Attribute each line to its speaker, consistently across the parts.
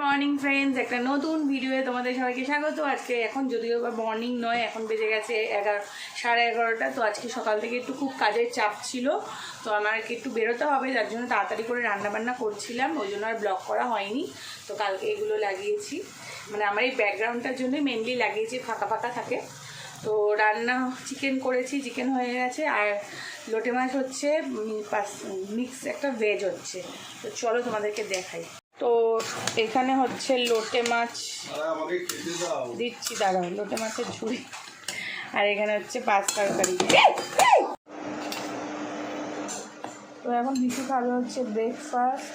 Speaker 1: Morning friends একটা নতুন ভিডিওয়ে তোমাদের সবাইকে স্বাগত। আজকে এখন যদিও বা মর্নিং নয়, এখন বেজে গেছে এগারো, সাড়ে এগারোটা, তো আজকে সকাল থেকে একটু খুব কাজের চাপ ছিল। তো আমাকে একটু বেরোতে হবে, যার জন্য তাড়াতাড়ি করে রান্নাবান্না করছিলাম, ওই জন্য আর ব্লগ করা হয়নি। তো কালকে এগুলো লাগিয়েছি। মানে আমার এই ব্যাকগ্রাউন্ডটার জন্যই মেনলি লাগিয়েছি, ফাঁকা ফাঁকা থাকে। তো রান্না চিকেন করেছি চিকেন হয়ে গেছে। আর লোটে মাছ হচ্ছে মিক্স একটা ভেজ হচ্ছে। তো চলো তোমাদেরকে দেখাই। তো এখানে হচ্ছে লোটে মাছ দিচ্ছি দাঁড়াও লোটে মাছের ঝুড়ি। আর এখানে হচ্ছে পাঁচ তরকারি। তো এখন বিশু খাবে হচ্ছে ব্রেকফাস্ট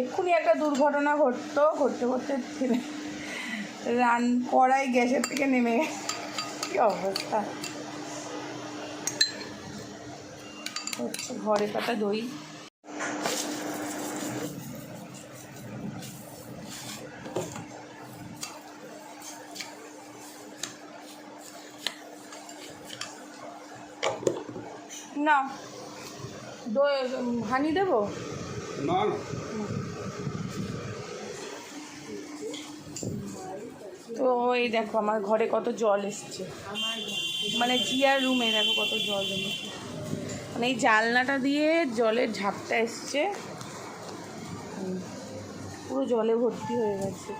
Speaker 1: এক্ষুনি একটা দুর্ঘটনা ঘটতো ঘটতে ঘটতে থেমে রান কড়াই গ্যাসের থেকে নেমে গেছে। কি অবস্থা? হচ্ছে ঘরে পাতা দই না দই হানি দেবো?
Speaker 2: না
Speaker 1: তো এই দেখো আমার ঘরে কত জল এসছে। মানে জিয়ার রুমে দেখো কত জল জমেছে মানে এই জানলাটা দিয়ে জলের ঝাপটা এসছে। পুরো জলে ভর্তি হয়ে গেছে।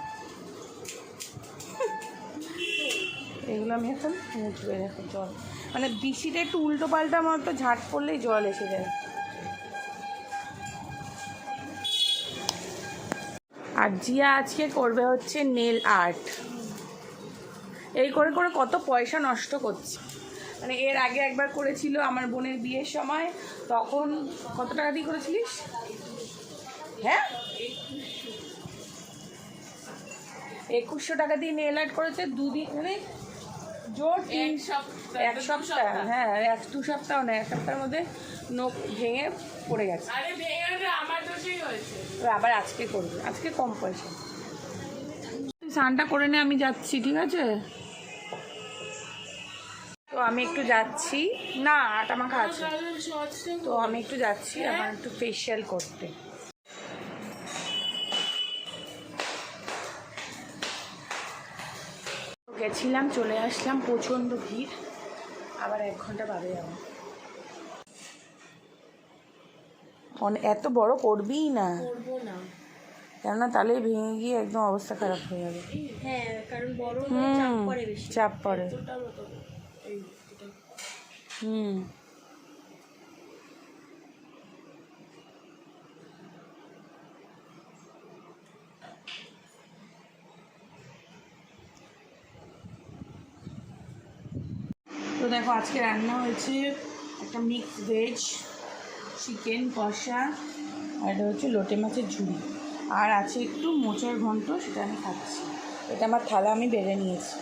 Speaker 1: এগুলো আমি এখন মুছবে দেখো জল। মানে বৃষ্টিটা একটু উল্টো পাল্টা আমার তো ঝাঁট পড়লেই জল এসে যায়। আর জিয়া আজকে করবে হচ্ছে নেল আর্ট। এই করে করে কত পয়সা নষ্ট করছে। মানে এর আগে একবার করেছিল আমার বোনের বিয়ের সময়, তখন কত টাকা দিয়ে করেছিলিস? হ্যাঁ? একুশশো টাকা দিয়ে নেল আর্ট করেছে দুদিন মানে জোর তিন এক সপ্তাহ হ্যাঁ এক দু সপ্তাহ না এক সপ্তাহের মধ্যে নখ ভেঙে পড়ে গেছে। আবার আজকে করবে আজকে কম পয়সা। তুই স্নানটা করে নে আমি যাচ্ছি ঠিক আছে? তো আমি একটু যাচ্ছি। না আটা মাখা আছে। তো আমি একটু যাচ্ছি আমার একটু ফেসিয়াল করতে। গেছিলাম চলে আসলাম প্রচণ্ড ভিড়। আবার এক ঘণ্টা বাদে যাব। এত বড় করবি না।
Speaker 3: করব না।
Speaker 1: কেননা তাহলে ভেঙে গিয়ে একদম অবস্থা খারাপ হয়ে যাবে।
Speaker 3: হ্যাঁ কারণ বড়
Speaker 1: হুম চাপ পড়ে হুম। দেখো, আজকে রান্না হয়েছে একটা মিক্স ভেজ চিকেন কষা, আর এটা হচ্ছে লোটে মাছের ঝুড়ি। আর আছে একটু মোচার ঘন্ট, সেটা আমি খাচ্ছি। এটা আমার থালা, আমি বেড়ে নিয়েছি।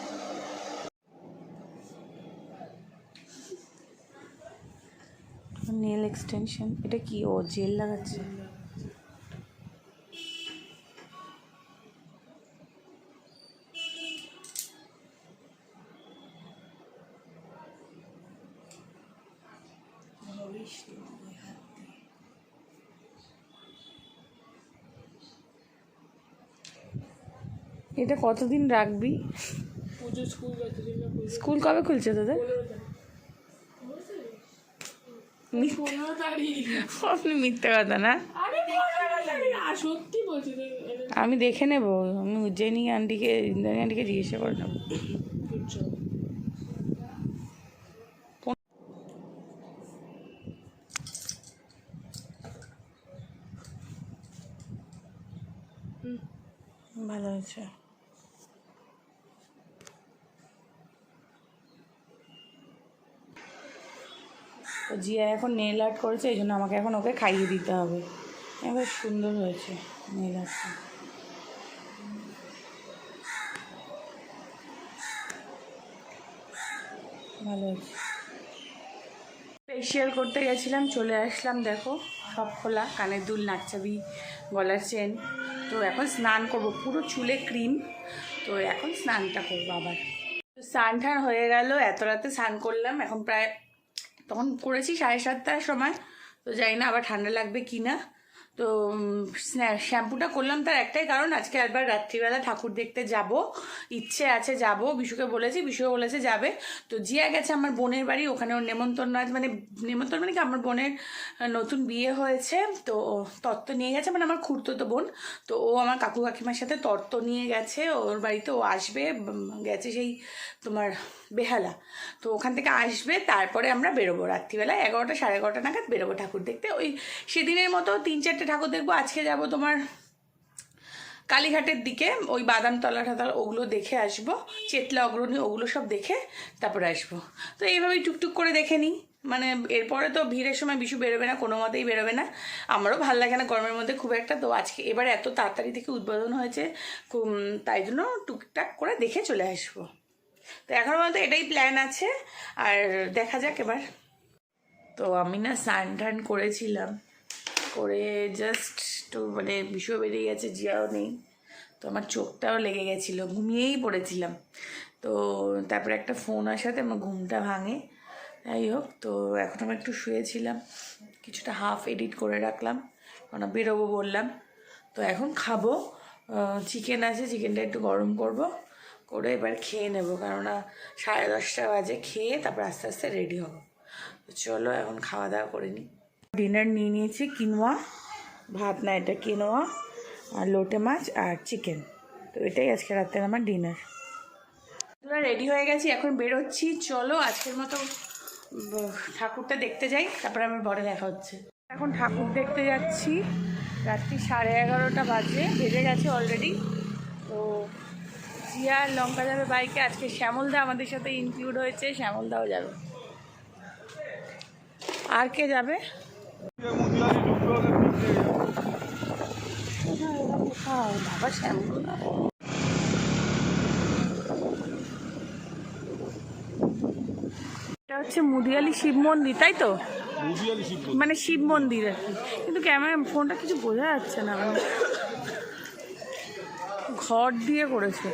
Speaker 1: নেল এক্সটেনশন, এটা কি? ও, জেল লাগাচ্ছে। এটা কতদিন রাখবি?
Speaker 3: স্কুল
Speaker 1: কবে খুলছে তোদের? আপনি মিথ্যে কথা না? আমি দেখে নেব। আমি উজ্জয়িনী আন্টিকে ইন্দ্রাণী আন্টিকে জিজ্ঞাসা করে নেব। ভালো হয়েছে। জিয়া এখন নেল আর্ট করেছে, এই জন্য আমাকে এখন ওকে খাইয়ে দিতে হবে। এবার সুন্দর হয়েছে নেল আর্টটা ভালো হয়েছে। ফেসিয়াল করতে গেছিলাম, চলে আসলাম দেখো, সব খোলা কানের দুল নাকচাবি গলার চেন। তো এখন স্নান করব, পুরো চুলে ক্রিম। তো এখন স্নানটা করব আবার। স্নান হয়ে গেল, এত রাতে স্নান করলাম, এখন প্রায় তখন করেছি সাড়ে সাতটার সময়। তো জানি না আবার ঠান্ডা লাগবে কি না তো শ্যাম্পুটা করলাম তার একটাই কারণ, আজকে একবার রাত্রিবেলা ঠাকুর দেখতে যাব। ইচ্ছে আছে যাব। বিশুকে বলেছি, বিশুও বলেছে যাবে। তো জিয়া গেছে আমার বোনের বাড়ি, ওখানে ওর নেমন্তন্ন আছে মানে নেমন্তন্ন মানে কি? আমার বোনের নতুন বিয়ে হয়েছে। তো তত্ত্ব নিয়ে গেছে মানে আমার খুঁড়তো বোন। তো ও আমার কাকু কাকিমার সাথে তত্ত্ব নিয়ে গেছে। ওর বাড়িতে ও আসবে গেছে সেই তোমার বেহালা। তো ওখান থেকে আসবে, তারপরে আমরা বেরোবো রাত্রিবেলা এগারোটা, সাড়ে এগারোটা নাগাদ বেরোবো ঠাকুর দেখতে। ওই সেদিনের মতো তিন, চারটে ঠাকুর দেখব। আজকে যাব তোমার কালীঘাটের দিকে, ওই বাদামতলা ঠাতাল ওগুলো দেখে আসব, চেতলা অগ্রণী ওগুলো সব দেখে তারপরে আসব। তো এইভাবেই টুকটুক করে দেখে নিই। মানে এরপরে তো ভিড়ের সময় বিশু বেরোবে না, কোনো মতেই বেরোবে না। আমারও ভালো লাগে না গরমের মধ্যে খুব একটা। তো আজকে এবারে এত তাড়াতাড়ি থেকে উদ্বোধন হয়েছে তাই জন্য টুকটাক করে দেখে চলে আসব। তো এখনও পর্যন্ত এটাই প্ল্যান আছে। আর দেখা যাক এবার। তো আমি না স্নান টান করেছিলাম। করে জাস্ট একটু মানে বিষয় বেরিয়ে গেছে জিয়াও নেই। তো আমার চোখটাও লেগে গেছিল, ঘুমিয়েই পড়েছিলাম। তো তারপরে একটা ফোন আসাতে আমার ঘুমটা ভাঙে। যাই হোক, তো এখন আমি একটু শুয়েছিলাম। কিছুটা হাফ এডিট করে রাখলাম। কারণ বেরোবো বললাম। তো এখন খাব। চিকেন আছে চিকেনটা একটু গরম করব। করে এবার খেয়ে নেব। কেননা সাড়ে দশটা বাজে খেয়ে তারপর আস্তে আস্তে রেডি হব। তো চলো এখন খাওয়া দাওয়া করে নিই। ডিনার নিয়ে নিয়েছি কিনোয়া ভাত না, এটা কিনোয়া আর লোটে মাছ আর চিকেন তো এটাই আজকে রাতের আমার ডিনার তোরা রেডি হয়ে গেছি, এখন বেরোচ্ছি। চলো আজকের মতো ঠাকুরটা দেখতে যাই, তারপরে আমার বড় দেখা হচ্ছে। এখন ঠাকুর দেখতে যাচ্ছি। রাত্রি সাড়ে এগারোটা বাজে, বেজে গেছে অলরেডি তো জিয়া লঙ্কা যাবে বাইকে। আজকে শ্যামলদা আমাদের সাথে ইনক্লুড হয়েছে শ্যামলদাও যাবে। আর কে যাবে? বাবা শ্যামলদা। এটা হচ্ছে মুদিয়ালি শিব মন্দির তাই তো? মানে শিব মন্দির আর কি। কিন্তু ক্যামেরা ফোনটা কিছু বোঝা যাচ্ছে না। ঘর দিয়ে করেছে।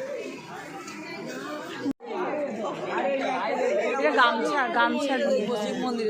Speaker 1: গামছা গামছা দিয়ে। শিব মন্দির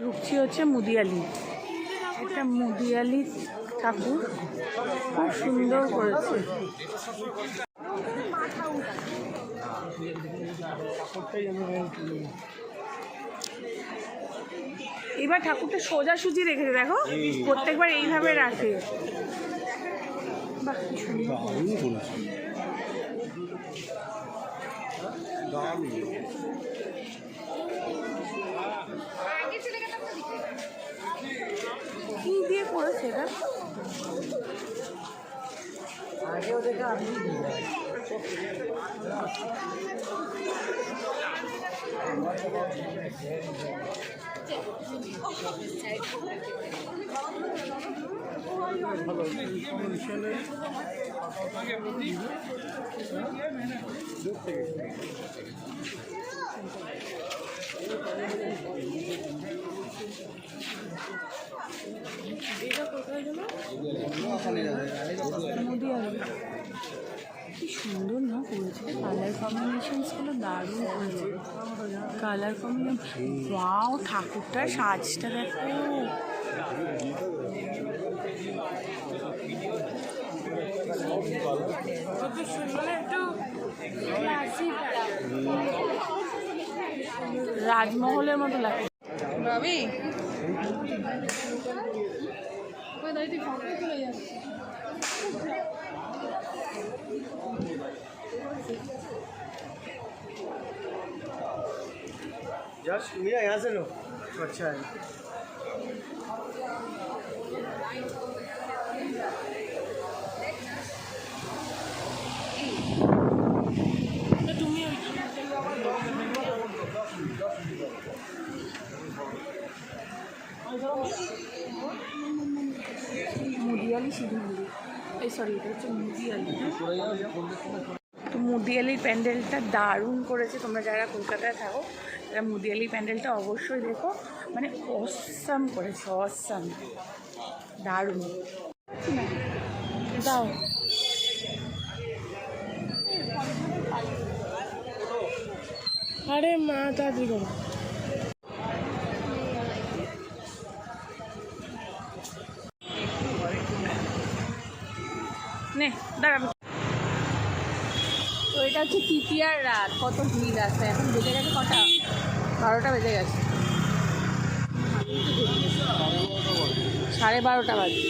Speaker 1: ঢুকছি হচ্ছে মুদিয়ালি। এটা মুদিয়ালি ঠাকুর খুব সুন্দর করেছে। এবার ঠাকুরটা সোজাসুজি রেখেছে দেখো। প্রত্যেকবার এইভাবে রাখে। বাহ কি সুন্দর কি দিয়ে করেছে এটা মুদিয়ালি কি সুন্দর না করেছে। কালার কম্বিনেশনসগুলো দারুণ করেছে। কালার কম্বিনেশন ওয়াও ঠাকুরটার সাজটা দেখো। রাজমহলের মতো লাগে
Speaker 3: ভাবি? ওই দাঁড়িয়ে তুই ফটো চলে যাচ্ছে
Speaker 2: जस्ट भैया यहाँ से लो तो अच्छा है
Speaker 3: তুমি
Speaker 1: মুদিয়ালি মন্দির। সরি এটা হচ্ছে মুদিয়ালি। তো মুদিয়ালির প্যান্ডেলটা দারুণ করেছে, তোমরা যারা কলকাতায় থাকো, তারা মুদিয়ালি প্যান্ডেলটা অবশ্যই দেখো। মানে অসাম করেছে অসাম দারুণ। দাও।
Speaker 3: আরে মা তাড়াতাড়ি করো
Speaker 1: নে দাঁড়াবো তো এটা হচ্ছে তৃতীয়ার রাত, কত ভিড় আছে? এখন বেজে গেছে কটা? বারোটা বেজে গেছে। সাড়ে বারোটা বাজে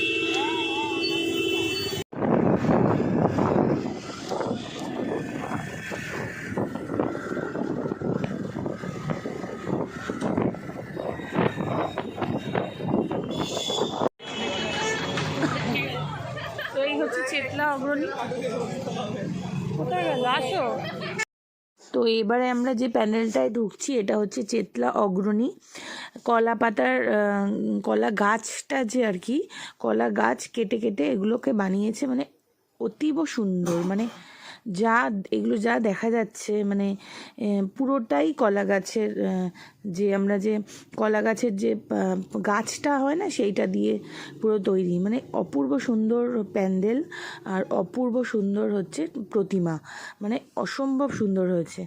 Speaker 1: তো এই হচ্ছে চেতলা অগ্রণী কোথায় গেল আসো তো এবারে আমরা যে প্যানেলটায় ঢুকছি, এটা হচ্ছে চেতলা অগ্রণী। কলা পাতার কলা গাছটা যে আর কি, কলা গাছ কেটে কেটে এগুলোকে বানিয়েছে মানে অতীব সুন্দর মানে যা, এগুলো যা দেখা যাচ্ছে মানে পুরোটাই কলা গাছের যে আমরা যে কলা গাছের যে গাছটা হয় না, সেইটা দিয়ে পুরো তৈরি। মানে অপূর্ব সুন্দর প্যান্ডেল আর অপূর্ব সুন্দর হচ্ছে প্রতিমা। মানে অসম্ভব সুন্দর হয়েছে।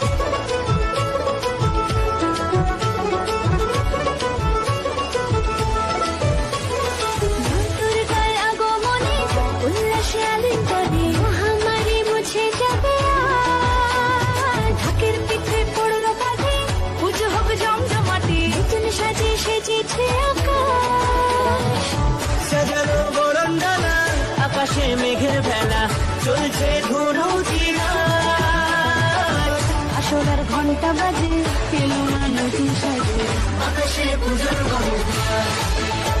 Speaker 4: ঘণ্টা বাজে এলো না নতুন সাজে
Speaker 5: আকাশে পুজোর গঙ্গা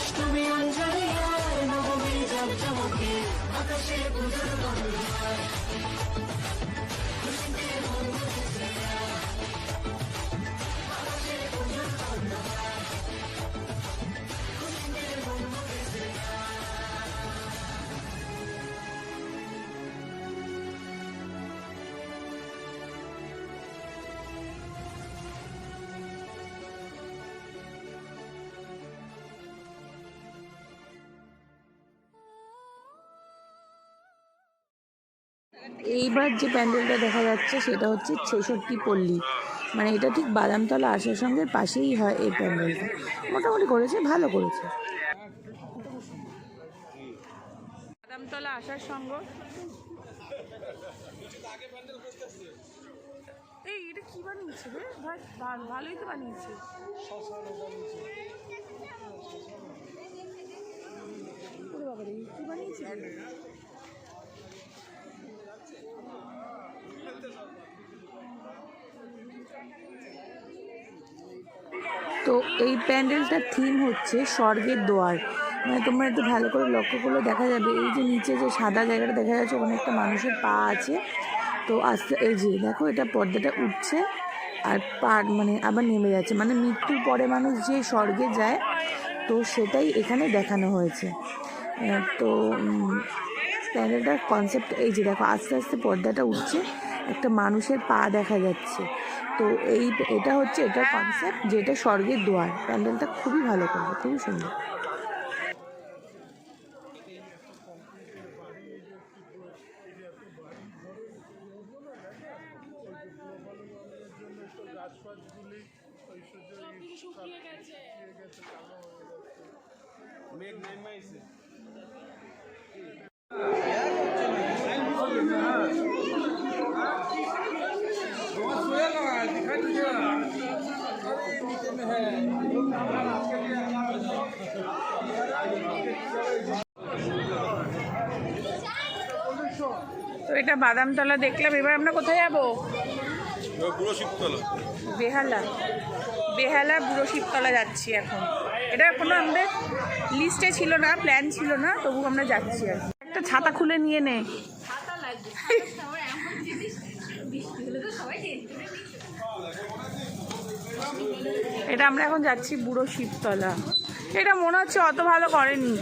Speaker 5: অষ্টমী অঞ্জলি আর নবমী জমজমকে আকাশে পুজোর গন্ধ
Speaker 1: এইবার যে প্যান্ডেলটা দেখা যাচ্ছে সেটা হচ্ছে ছেষট্টি পল্লী। মানে এটা ঠিক বাদামতলা আসার সঙ্গে পাশেই হয় এই প্যান্ডেলটা। মোটামুটি করেছে, ভালো করেছে। বাদামতলা আসার সঙ্গ। এটা কি বানিয়েছে রে? ভালোই তো বানিয়েছে। বানিয়েছে? তো এই প্যান্ডেলটার থিম হচ্ছে স্বর্গের দোয়ার। মানে তোমরা একটু ভালো করে লক্ষ্য করলে দেখা যাবে, এই যে নিচে যে সাদা জায়গাটা দেখা যাচ্ছে, ওখানে একটা মানুষের পা আছে। তো আস্তে, এই যে দেখো, এটা পর্দাটা উঠছে আর পা মানে আবার নেমে যাচ্ছে। মানে মৃত্যুর পরে মানুষ যে স্বর্গে যায়, তো সেটাই এখানে দেখানো হয়েছে। তো প্যান্ডেলটার কনসেপ্ট এই যে দেখো, আস্তে আস্তে পর্দাটা উঠছে, একটা মানুষের পা দেখা যাচ্ছে। তো এই এটা হচ্ছে এটার কনসেপ্ট যেটা স্বর্গের দোয়ার। প্যান্ডেলটা খুবই ভালো করবে, খুবই সুন্দর।
Speaker 2: মেঘ
Speaker 1: তো এটা বাদামতলা দেখলাম এবার আমরা কোথায় যাব?
Speaker 6: শিবতলা।
Speaker 1: বেহালা। বেহালা বুড়ো শিবতলা যাচ্ছি এখন। এটা কোনো আমাদের লিস্টে ছিল না প্ল্যান ছিল না তবু আমরা যাচ্ছি আর একটা ছাতা খুলে নিয়ে নে। এটা আমরা এখন যাচ্ছি বুড়ো শিবতলা। এটা মনে হচ্ছে অত ভালো করেনি।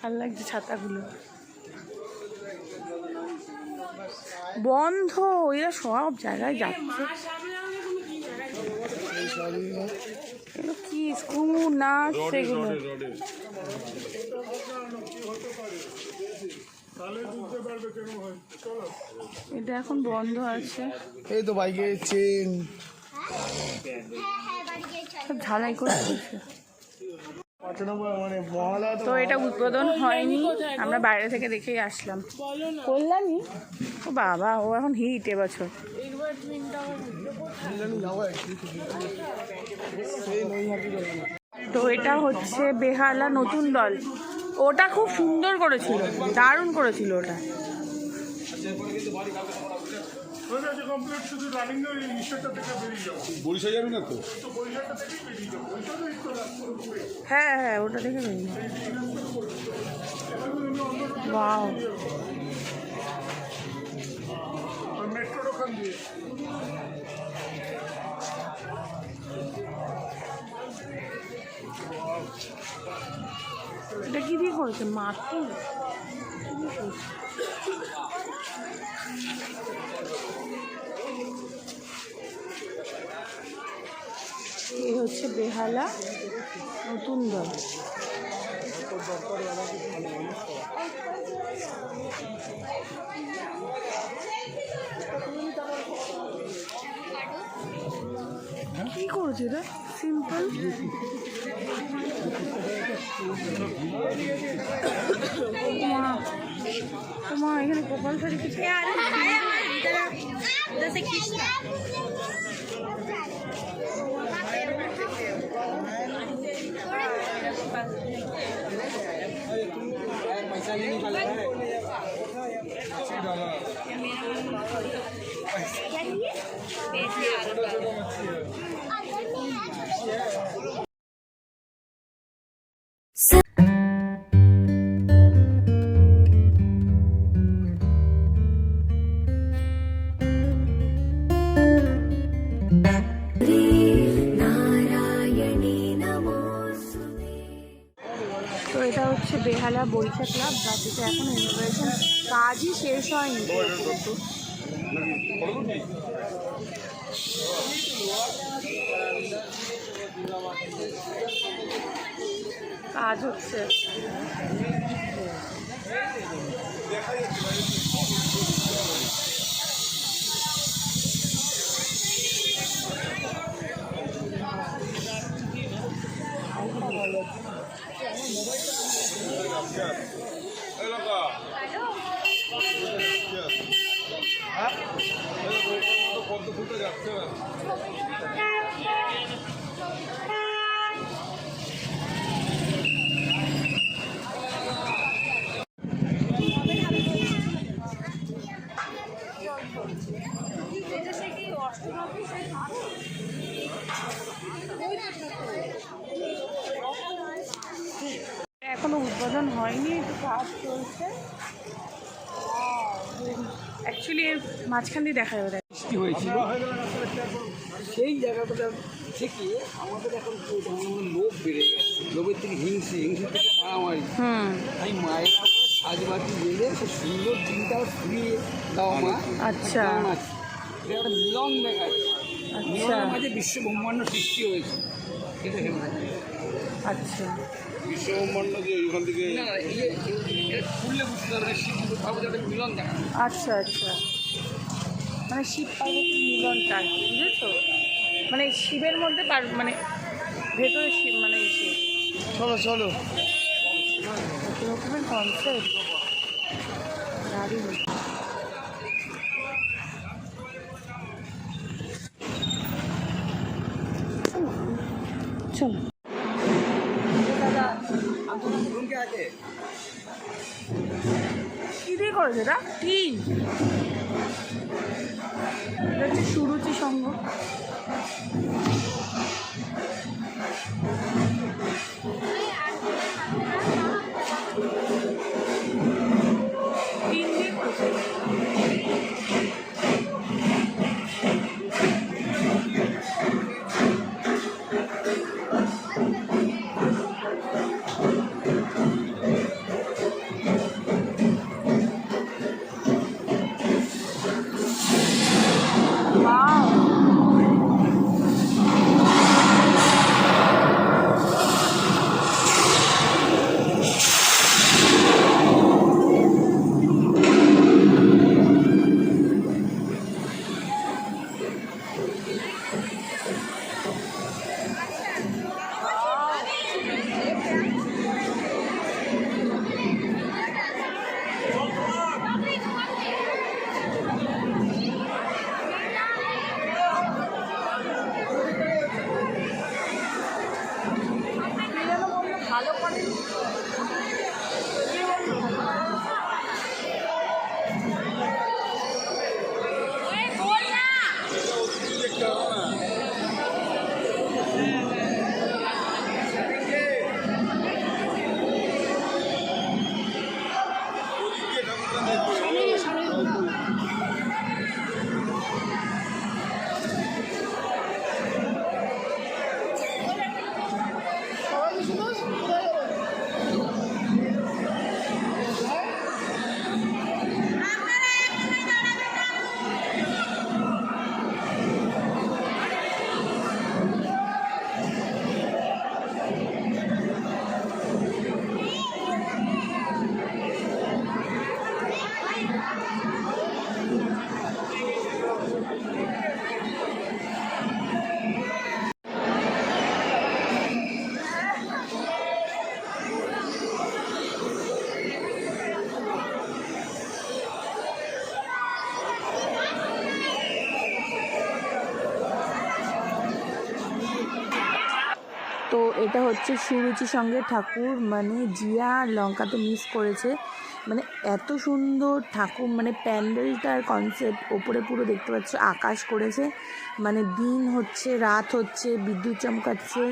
Speaker 1: ভালো লাগছে ছাতাগুলো। বন্ধ এরা সব জায়গায় যাচ্ছে। কি? স্ক্রু নাচ সেগুলো? এটা এখন বন্ধ আছে।
Speaker 2: এই তো বাইকে চেন
Speaker 1: সব ঝালাই করে
Speaker 2: মানে তো
Speaker 1: এটা উদ্বোধন হয়নি। আমরা বাইরে থেকে দেখেই আসলাম। কল্যাণী? ও বাবা ও এখন হিট এবছর। তো এটা হচ্ছে বেহালা নতুন দল। ওটা খুব সুন্দর করেছিল দারুণ করেছিল ওটা। হ্যাঁ হ্যাঁ ওটা দেখে এটা কি দিয়ে মাটি কি দিয়ে করেছে? এই হচ্ছে বেহালা নতুন দল। কি করেছে রে সিম্পল মা তোমার এখানে কপাল শাড়ি কিছু তো এটা হচ্ছে বেহালা বৈশাখ ক্লাব বাকিতে এখন ইনোভেশন কাজই শেষ হয়নি। কাজ হচ্ছে।
Speaker 6: পদ্ম
Speaker 1: মাঝখান দিয়ে দেখা যাবে দেখ।
Speaker 2: সৃষ্টি হয়েছিল। সেই জায়গাটা থেকে আমাদের এখন? লোভ বেড়ে গেছে। লোভের থেকে হিংসে হিংসে থেকে মারামারি। তাই মায়ের সাজবাতি জেলে সে সুন্দর দিনটা ফিরিয়ে দাও মা।
Speaker 1: আচ্ছা।
Speaker 2: একটা মিলন দেখা যায়
Speaker 1: আচ্ছা।
Speaker 2: মিলনের মাঝে বিশ্ব ব্রহ্মাণ্ড সৃষ্টি হয়েছে।
Speaker 1: আচ্ছা।
Speaker 6: বিশ্বব্রহ্মাণ্ড যে ওইখান থেকে
Speaker 2: খুললে বুঝতে পারবে শিব মিলন দেখা
Speaker 1: আচ্ছা আচ্ছা। মানে শিব পার্বতীর মিলনটা আর কি, বুঝেছ? মানে শিবের মধ্যে মানে ভেতরে শিব মানে
Speaker 2: চলো চলো।
Speaker 1: রকমের কনসেপ্ট দারুণ। চলো। কি দিয়ে করেছে এটা? টিন 什么？এটা হচ্ছে সুরুচি সঙ্গে ঠাকুর মানে জিয়া লঙ্কা তো মিস করেছে। মানে এত সুন্দর ঠাকুর মানে প্যান্ডেলটার কনসেপ্ট ওপরে পুরো দেখতে পাচ্ছ, আকাশ করেছে। মানে দিন হচ্ছে, রাত হচ্ছে, বিদ্যুৎ চমকাচ্ছে,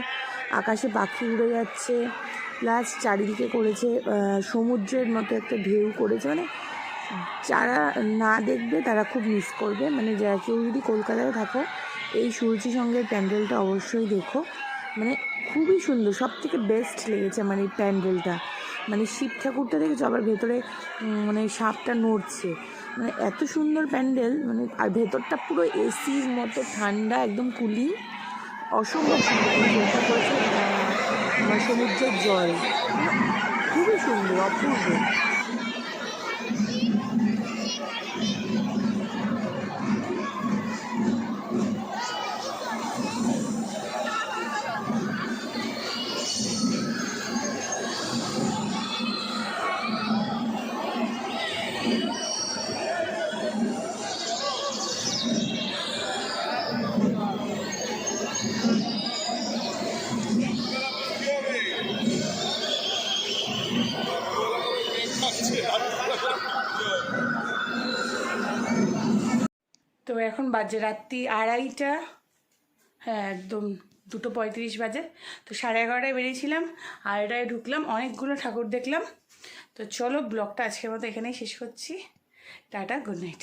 Speaker 1: আকাশে পাখি উড়ে যাচ্ছে। প্লাস চারিদিকে করেছে সমুদ্রের মতো একটা ঢেউ করেছে। মানে যারা না দেখবে তারা খুব মিস করবে। মানে যারা কেউ যদি কলকাতায় থাকো, এই সূর্যি সঙ্গের প্যান্ডেলটা অবশ্যই দেখো। মানে খুবই সুন্দর সব থেকে বেস্ট লেগেছে আমার এই প্যান্ডেলটা। মানে শিব ঠাকুরটা দেখেছ? আবার ভেতরে মানে সাপটা নড়ছে। মানে এত সুন্দর প্যান্ডেল মানে আর ভেতরটা পুরো এসির মতো, ঠান্ডা, একদম কুলিং। অসম্ভব সুন্দর করেছে সমুদ্রের জল। মানে খুবই সুন্দর, অপূর্ব। বাজে রাত্রি আড়াইটা। হ্যাঁ একদম দুটো পঁয়ত্রিশ বাজে। তো সাড়ে এগারোটায় বেরিয়েছিলাম, আড়াইটায় ঢুকলাম, অনেকগুলো ঠাকুর দেখলাম। তো চলো ব্লগটা আজকের মতো এখানেই শেষ করছি। Tata, good night.